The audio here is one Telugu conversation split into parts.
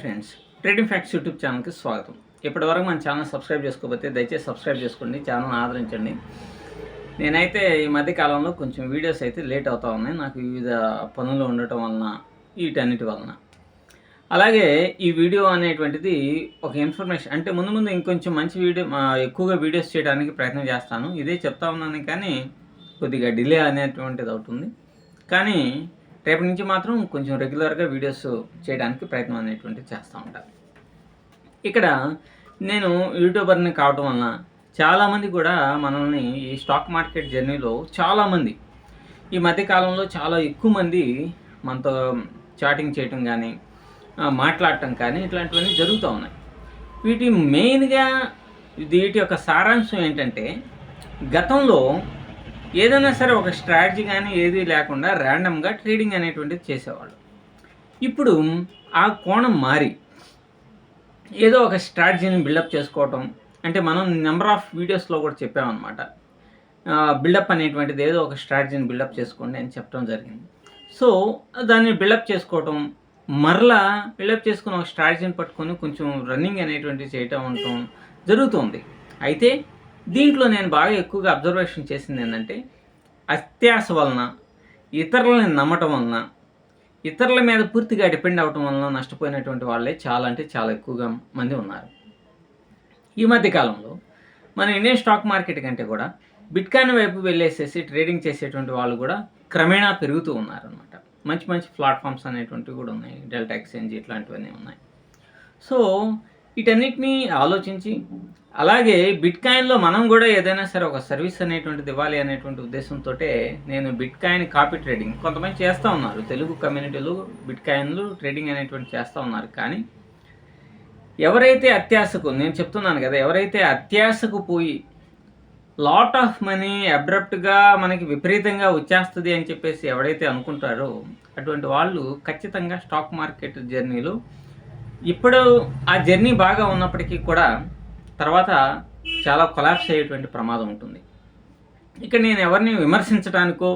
ఫ్రెండ్స్ ట్రేడింగ్ ఫ్యాక్ట్స్ యూట్యూబ్ ఛానల్కి స్వాగతం. ఇప్పటివరకు మన ఛానల్ సబ్స్క్రైబ్ చేసుకోకపోతే దయచేసి సబ్స్క్రైబ్ చేసుకోండి ఛానల్ ఆదరించండి. నేనైతే ఈ మధ్య కాలంలో కొంచెం వీడియోస్ అయితే లేట్ అవుతా ఉన్నాయి. నాకు వివిధ పనులు ఉండటం వలన వీటన్నిటి వలన. అలాగే ఈ వీడియో అనేటువంటిది ఒక ఇన్ఫర్మేషన్ అంటే ముందు ముందు ఇంకొంచెం మంచి వీడియో మా ఎక్కువగా వీడియోస్ చేయడానికి ప్రయత్నం చేస్తాను. ఇదే చెప్తా ఉన్నాను కానీ కొద్దిగా డిలే అనేటువంటిది అవుతుంది. కానీ రేపటి నుంచి మాత్రం కొంచెం రెగ్యులర్గా వీడియోస్ చేయడానికి ప్రయత్నం అనేటువంటిది చేస్తూ ఉంటాను ఇక్కడ నేను యూట్యూబర్ని కావటం వలన చాలామంది కూడా మనల్ని ఈ స్టాక్ మార్కెట్ జర్నీలో చాలామంది ఈ మధ్యకాలంలో చాలా ఎక్కువ మంది మనతో చాటింగ్ చేయటం కానీ మాట్లాడటం కానీ ఇట్లాంటివన్నీ జరుగుతూ ఉన్నాయి. వీటి మెయిన్గా వీటి యొక్క సారాంశం ఏంటంటే గతంలో ఏదైనా సరే ఒక స్ట్రాటజీ కానీ ఏది లేకుండా ర్యాండమ్గా ట్రేడింగ్ అనేటువంటిది చేసేవాళ్ళు. ఇప్పుడు ఆ కోణం మారి. ఏదో ఒక స్ట్రాటజీని బిల్డప్ చేసుకోవటం అంటే మనం నెంబర్ ఆఫ్ వీడియోస్లో కూడా చెప్పామన్నమాట. బిల్డప్ అనేటువంటిది ఏదో ఒక స్ట్రాటజీని బిల్డప్ చేసుకోండి అని చెప్పడం జరిగింది. సో దాన్ని బిల్డప్ చేసుకోవటం మరలా బిల్డప్ చేసుకుని ఒక స్ట్రాటజీని పట్టుకొని కొంచెం రన్నింగ్ అనేటువంటివి చేయటం ఉండటం జరుగుతుంది. అయితే దీంట్లో నేను బాగా ఎక్కువగా అబ్జర్వేషన్ చేసింది ఏంటంటే అత్యాశ వలన ఇతరులని నమ్మటం వలన ఇతరుల మీద పూర్తిగా డిపెండ్ అవటం వలన నష్టపోయినటువంటి వాళ్ళే చాలా అంటే చాలా ఎక్కువగా మంది ఉన్నారు. ఈ మధ్య కాలంలో మన ఇండియన్ స్టాక్ మార్కెట్ కంటే కూడా బిట్కాయిన్ వైపు వెళ్ళేసేసి ట్రేడింగ్ చేసేటువంటి వాళ్ళు కూడా క్రమేణా పెరుగుతూ ఉన్నారనమాట మంచి మంచి ప్లాట్ఫామ్స్ అనేటువంటివి కూడా ఉన్నాయి. డెల్టా ఎక్స్చేంజ్ ఇట్లాంటివన్నీ ఉన్నాయి. సో వీటన్నిటిని ఆలోచించి అలాగే బిట్కాయిన్లో మనం కూడా ఏదైనా సరే ఒక సర్వీస్ అనేటువంటిది ఇవ్వాలి అనేటువంటి ఉద్దేశంతో నేను బిట్కాయిన్ కాపీ ట్రేడింగ్ కొంతమంది చేస్తూ ఉన్నారు. తెలుగు కమ్యూనిటీలు బిట్కాయిన్లు ట్రేడింగ్ అనేటువంటి చేస్తూ ఉన్నారు. కానీ ఎవరైతే అత్యాశకు నేను చెప్తున్నాను కదా ఎవరైతే అత్యాశకు పోయి లాట్ ఆఫ్ మనీ అబ్రప్ట్గా మనకి విపరీతంగా వచ్చేస్తుంది అని చెప్పేసి ఎవరైతే అనుకుంటారో అటువంటి వాళ్ళు ఖచ్చితంగా స్టాక్ మార్కెట్ జర్నీలు. ఇప్పుడు ఆ జర్నీ బాగా ఉన్నప్పటికీ కూడా తర్వాత చాలా కొలాప్స్ అయ్యేటువంటి ప్రమాదం ఉంటుంది. ఇక్కడ నేను ఎవరిని విమర్శించడానికో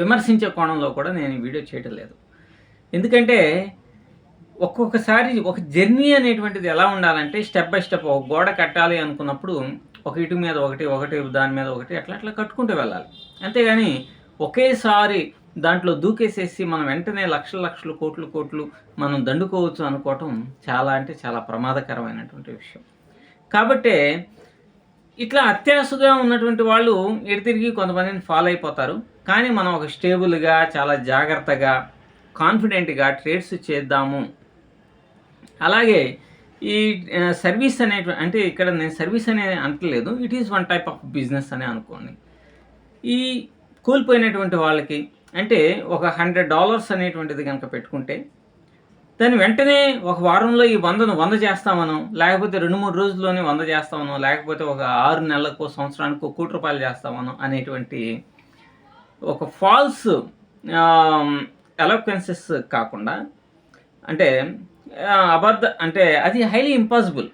విమర్శించే కోణంలో కూడా నేను వీడియో చేయటం లేదు. ఎందుకంటే ఒక్కొక్కసారి ఒక జర్నీ అనేటువంటిది ఎలా ఉండాలంటే స్టెప్ బై స్టెప్ ఒక గోడ కట్టాలి అనుకున్నప్పుడు ఒక ఇటు మీద ఒకటి ఒకటి దాని మీద ఒకటి అట్లా అట్లా కట్టుకుంటూ వెళ్ళాలి. అంతేగాని ఒకేసారి దాంట్లో దూకేసేసి మనం వెంటనే లక్షల లక్షలు కోట్లు కోట్లు మనం దండుకోవచ్చు అనుకోవటం చాలా అంటే చాలా ప్రమాదకరమైనటువంటి విషయం. కాబట్టే ఇట్లా అత్యాశగా ఉన్నటువంటి వాళ్ళు ఎటు తిరిగి కొంతమందిని ఫాలో అయిపోతారు. కానీ మనం ఒక స్టేబుల్గా చాలా జాగ్రత్తగా కాన్ఫిడెంట్గా ట్రేడ్స్ చేద్దాము. అలాగే ఈ సర్వీస్ అనే అంటే ఇక్కడ నేను సర్వీస్ అనే అంటలేదు. It is one type of business అని అనుకోండి. ఈ కోల్పోయినటువంటి వాళ్ళకి అంటే ఒక హండ్రెడ్ డాలర్స్ అనేటువంటిది కనుక పెట్టుకుంటే దాని వెంటనే ఒక వారంలో ఈ వందను వంద చేస్తామనో లేకపోతే రెండు మూడు రోజుల్లోనే వంద చేస్తామనో లేకపోతే ఒక ఆరు నెలలకు సంవత్సరానికి కోటి రూపాయలు చేస్తామనో అనేటువంటి ఒక ఫాల్స్ ఎలక్వెన్సెస్ కాకుండా అంటే అబద్ధ అంటే అది హైలీ ఇంపాసిబుల్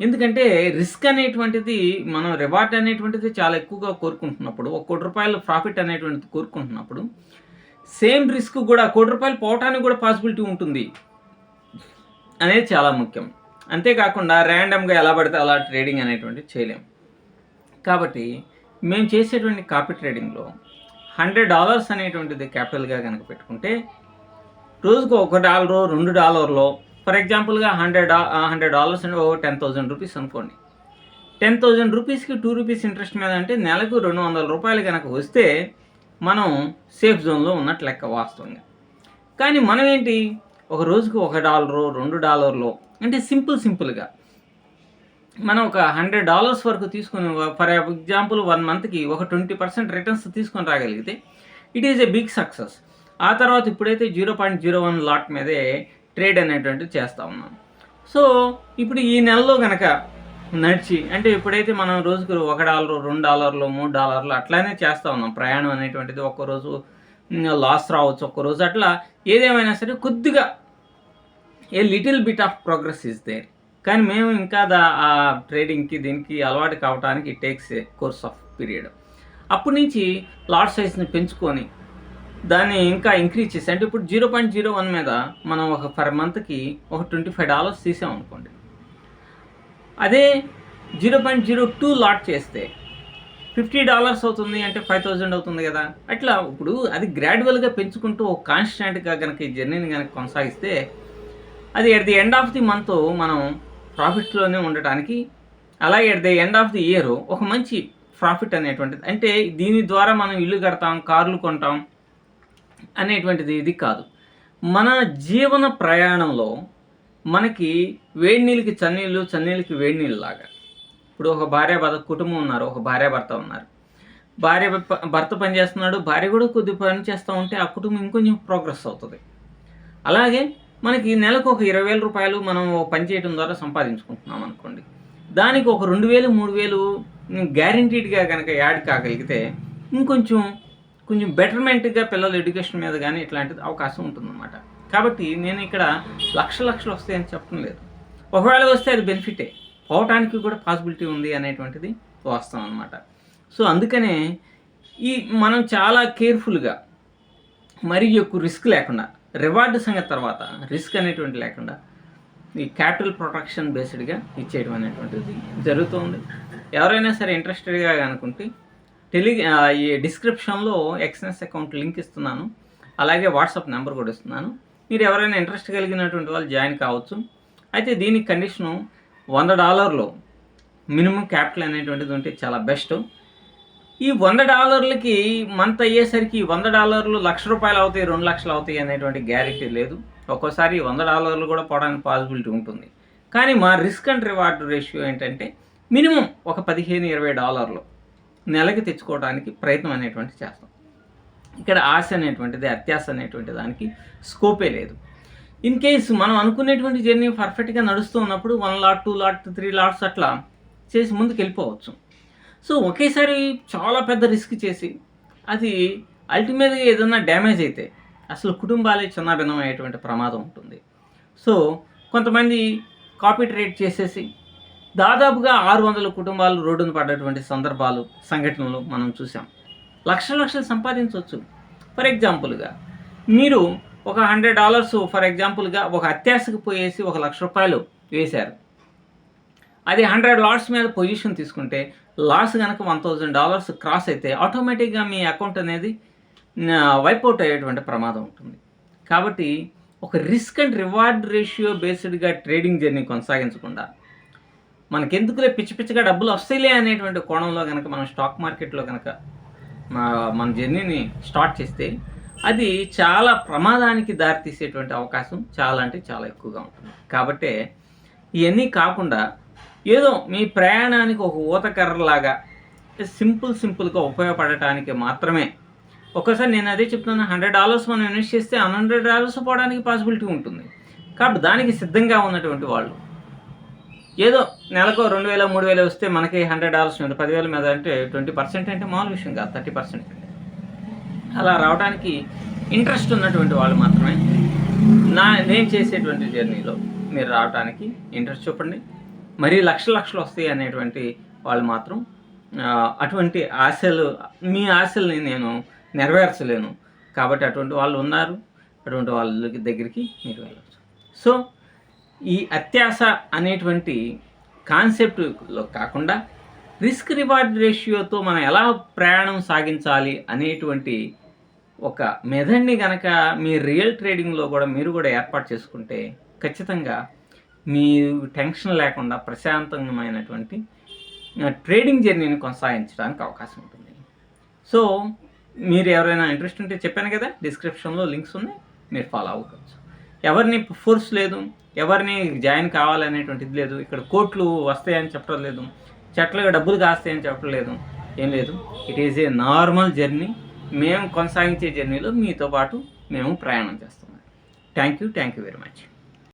ఎందుకంటే రిస్క్ అనేటువంటిది మనం రివార్డ్ అనేటువంటిది చాలా ఎక్కువగా కోరుకుంటున్నప్పుడు ఒక కోటి రూపాయలు ప్రాఫిట్ అనేటువంటిది కోరుకుంటున్నప్పుడు సేమ్ రిస్క్ కూడా కోటి రూపాయలు పోవటానికి కూడా పాసిబిలిటీ ఉంటుంది అనేది చాలా ముఖ్యం. అంతేకాకుండా ర్యాండమ్గా ఎలా పడితే అలా ట్రేడింగ్ అనేటువంటిది చేయలేం. కాబట్టి మేము చేసేటువంటి కాపీ ట్రేడింగ్లో హండ్రెడ్ డాలర్స్ అనేటువంటిది క్యాపిటల్గా కనుక పెట్టుకుంటే రోజుకు ఒక డాలరు రెండు డాలర్లో ఫర్ ఎగ్జాంపుల్గా హండ్రెడ్ హండ్రెడ్ డాలర్స్ అంటే ఓ టెన్ థౌజండ్ రూపీస్ అనుకోండి. టెన్ థౌజండ్ రూపీస్కి టూ రూపీస్ ఇంట్రెస్ట్ మీద అంటే నెలకు రెండు వందల రూపాయలు కనుక వస్తే మనం సేఫ్ జోన్లో ఉన్నట్లు లెక్క వాస్తవంగా. కానీ మనం ఏంటి? ఒక రోజుకు ఒక డాలరు రెండు డాలర్లో అంటే సింపుల్ సింపుల్గా మనం ఒక హండ్రెడ్ డాలర్స్ వరకు తీసుకుని ఫర్ ఎగ్జాంపుల్ వన్ మంత్కి ఒక ట్వంటీ పర్సెంట్ రిటర్న్స్ తీసుకొని రాగలిగితే it is a big success. ఆ తర్వాత ఇప్పుడైతే zero point zero one lot మీదే ట్రేడ్ అనేటువంటిది చేస్తూ ఉన్నాం. సో ఇప్పుడు ఈ నెలలో కనుక నడిచి అంటే ఇప్పుడైతే మనం రోజుకు ఒక డాలర్ రెండు డాలర్లు మూడు డాలర్లు అట్లానే చేస్తూ ఉన్నాం ప్రయాణం అనేటువంటిది ఒక్క రోజు లాస్ రావచ్చు ఒక్క రోజు అట్లా ఏదేమైనా సరే కొద్దిగా a little bit of progress is there. కానీ మేము ఇంకా దా ఆ ట్రేడింగ్కి దీనికి అలవాటు కావడానికి takes a course of period. అప్పటి నుంచి లాట్ సైజ్ని పెంచుకొని దాన్ని ఇంకా ఇంక్రీజ్ చేసి అంటే ఇప్పుడు జీరో పాయింట్ జీరో వన్ మీద మనం ఒక పర్ మంత్కి ఒక ట్వంటీ ఫైవ్ డాలర్స్ తీసాం అనుకోండి. అదే zero point zero two lot చేస్తే ఫిఫ్టీ డాలర్స్ అవుతుంది అంటే ఫైవ్ థౌజండ్ అవుతుంది కదా. అట్లా ఇప్పుడు అది గ్రాడ్యువల్గా పెంచుకుంటూ ఒక కాన్స్టాంట్గా కనుక ఈ జర్నీని కనుక కొనసాగిస్తే అది at the end of the month మనం ప్రాఫిట్లోనే ఉండటానికి అలాగే at the end of the year ఒక మంచి ప్రాఫిట్ అనేటువంటిది. అంటే దీని ద్వారా మనం ఇల్లు కడతాం కార్లు కొంటాం అనేటువంటిది ఇది కాదు. మన జీవన ప్రయాణంలో మనకి వేడి నీళ్ళకి చన్నీళ్ళు చన్నీళ్ళకి వేడి నీళ్ళు లాగా ఇప్పుడు ఒక భార్య భర్త కుటుంబం ఉన్నారు ఒక భార్య భర్త ఉన్నారు. భార్య భర్త పనిచేస్తున్నాడు భార్య కూడా కొద్ది పని చేస్తూ ఉంటే ఆ కుటుంబం ఇంకొంచెం ప్రోగ్రెస్ అవుతుంది. అలాగే మనకి నెలకు ఒక ఇరవై వేల రూపాయలు మనం పని చేయడం ద్వారా సంపాదించుకుంటున్నాం అనుకోండి. దానికి ఒక రెండు వేలు మూడు వేలు గ్యారంటీడ్గా కనుక యాడ్ కాగలిగితే ఇంకొంచెం కొంచెం బెటర్మెంట్గా పిల్లల ఎడ్యుకేషన్ మీద కానీ ఇట్లాంటిది అవకాశం ఉంటుందన్నమాట. కాబట్టి నేను ఇక్కడ లక్ష లక్షలు వస్తాయని చెప్పడం లేదు. ఒకవేళ వస్తే అది బెనిఫిటే పోవటానికి కూడా పాసిబిలిటీ ఉంది అనేటువంటిది వాస్తవం అనమాట సో అందుకనే ఈ మనం చాలా కేర్ఫుల్గా మరి ఎక్కువ రిస్క్ లేకుండా రివార్డ్ సంగతి తర్వాత రిస్క్ అనేటువంటి లేకుండా ఈ క్యాపిటల్ ప్రొటెక్షన్ బేస్డ్గా ఇచ్చేయడం అనేటువంటిది జరుగుతుంది. ఎవరైనా సరే ఇంట్రెస్టెడ్గా అనుకుంటే టెలి ఈ డిస్క్రిప్షన్లో ఎక్స్ఎన్ఎస్ అకౌంట్ లింక్ ఇస్తున్నాను. అలాగే వాట్సాప్ నెంబర్ కూడా ఇస్తున్నాను. మీరు ఎవరైనా ఇంట్రెస్ట్ కలిగినటువంటి వాళ్ళు జాయిన్ కావచ్చు. అయితే దీనికి కండిషను వంద డాలర్లు మినిమం క్యాపిటల్ అనేటువంటిది ఉంటే చాలా బెస్ట్. ఈ వంద డాలర్లకి మంత్ అయ్యేసరికి వంద డాలర్లు లక్ష రూపాయలు అవుతాయి రెండు లక్షలు అవుతాయి అనేటువంటి గ్యారెంటీ లేదు. ఒక్కోసారి వంద డాలర్లు కూడా పోవడానికి పాసిబిలిటీ ఉంటుంది. కానీ మా రిస్క్ అండ్ రివార్డ్ రేషియో ఏంటంటే మినిమం ఒక పదిహేను ఇరవై డాలర్లు. నెలకి తెచ్చుకోవడానికి ప్రయత్నం అనేటువంటి చేస్తాం. ఇక్కడ ఆశ అనేటువంటిది అత్యాశ అనేటువంటి దానికి స్కోపే లేదు. ఇన్ కేస్ మనం అనుకునేటువంటి జర్నీ పర్ఫెక్ట్గా నడుస్తూ ఉన్నప్పుడు one lot two lot three lots అట్లా చేసి ముందుకు వెళ్ళిపోవచ్చు సో ఒకేసారి చాలా పెద్ద రిస్క్ చేసి అది అల్టిమేట్గా ఏదైనా డ్యామేజ్ అయితే అసలు కుటుంబాలే చిన్నాభిన్నం అయ్యేటువంటి ప్రమాదం ఉంటుంది. సో కొంతమంది కాపీ ట్రేడ్ చేసేసి దాదాపుగా ఆరు వందల కుటుంబాలు రోడ్డున పడ్డటువంటి సందర్భాలు సంఘటనలు మనం చూసాం లక్షల లక్షలు సంపాదించవచ్చు. ఫర్ ఎగ్జాంపుల్గా మీరు ఒక హండ్రెడ్ డాలర్స్ ఫర్ ఎగ్జాంపుల్గా ఒక అత్యాశకు పోయేసి ఒక లక్ష రూపాయలు వేశారు. అది హండ్రెడ్ లాట్స్ మీద పొజిషన్ తీసుకుంటే లాస్ కనుక వన్ థౌజండ్ డాలర్స్ క్రాస్ అయితే ఆటోమేటిక్గా మీ అకౌంట్ అనేది వైపౌట్ అయ్యేటువంటి ప్రమాదం ఉంటుంది. కాబట్టి ఒక రిస్క్ అండ్ రివార్డ్ రేషియో బేస్డ్గా ట్రేడింగ్ జర్నీ కొనసాగించకుండా మనకెందుకులే పిచ్చి పిచ్చిగా డబ్బులు వస్తాయిలే అనేటువంటి కోణంలో కనుక మనం స్టాక్ మార్కెట్లో కనుక మా- మన జర్నీని స్టార్ట్ చేస్తే అది చాలా ప్రమాదానికి దారితీసేటువంటి అవకాశం చాలా అంటే చాలా ఎక్కువగా ఉంటుంది. కాబట్టి ఇవన్నీ కాకుండా ఏదో మీ ప్రయాణానికి ఒక ఊతకర్రలాగా సింపుల్ సింపుల్గా ఉపయోగపడటానికి మాత్రమే. ఒక్కసారి నేను అదే చెప్తున్నాను హండ్రెడ్ డాలర్స్ మనం ఇన్వెస్ట్ చేస్తే హండ్రెడ్ డాలర్స్ పోవడానికి పాసిబిలిటీ ఉంటుంది. కాబట్టి దానికి సిద్ధంగా ఉన్నటువంటి వాళ్ళు ఏదో నెలకు రెండు వేల మూడు వేలు వస్తే మనకి హండ్రెడ్ డాలర్స్ ఉంది పదివేల మీద అంటే ట్వంటీ పర్సెంట్ అంటే మామూలు విషయం కాదు థర్టీ పర్సెంట్ అలా రావడానికి ఇంట్రెస్ట్ ఉన్నటువంటి వాళ్ళు మాత్రమే నా నేను చేసేటువంటి జర్నీలో మీరు రావడానికి ఇంట్రెస్ట్ చూపండి. మరీ లక్ష లక్షలు వస్తాయి అనేటువంటి వాళ్ళు మాత్రం అటువంటి ఆశలు మీ ఆశల్ని నేను నెరవేర్చలేను. కాబట్టి అటువంటి వాళ్ళు ఉన్నారు అటువంటి వాళ్ళ దగ్గరికి మీరు వెళ్ళచ్చు సో ఈ అత్యాశ అనేటువంటి కాన్సెప్ట్లో కాకుండా రిస్క్ రివార్డ్ రేషియోతో మనం ఎలా ప్రయాణం సాగించాలి అనేటువంటి ఒక మెథడ్ని కనుక మీ రియల్ ట్రేడింగ్లో కూడా మీరు కూడా ఏర్పాటు చేసుకుంటే ఖచ్చితంగా మీ టెన్షన్ లేకుండా ప్రశాంతమైనటువంటి ట్రేడింగ్ జర్నీని కొనసాగించడానికి అవకాశం ఉంటుంది. సో మీరు ఎవరైనా ఇంట్రెస్ట్ ఉంటే చెప్పాను కదా డిస్క్రిప్షన్లో లింక్స్ ఉన్నాయి మీరు ఫాలో అవ్వచ్చు. ఎవరిని ఫోర్స్ లేదు ఎవరిని జాయిన్ కావాలనేటువంటిది లేదు. ఇక్కడ కోట్లు వస్తాయని చెప్పడం లేదు. చెట్లుగా డబ్బులు కాస్తాయని చెప్పడం లేదు. ఏం లేదు. It is a normal journey మేము కొనసాగించే జర్నీలో మీతో పాటు మేము ప్రయాణం చేస్తున్నాం. Thank you thank you very much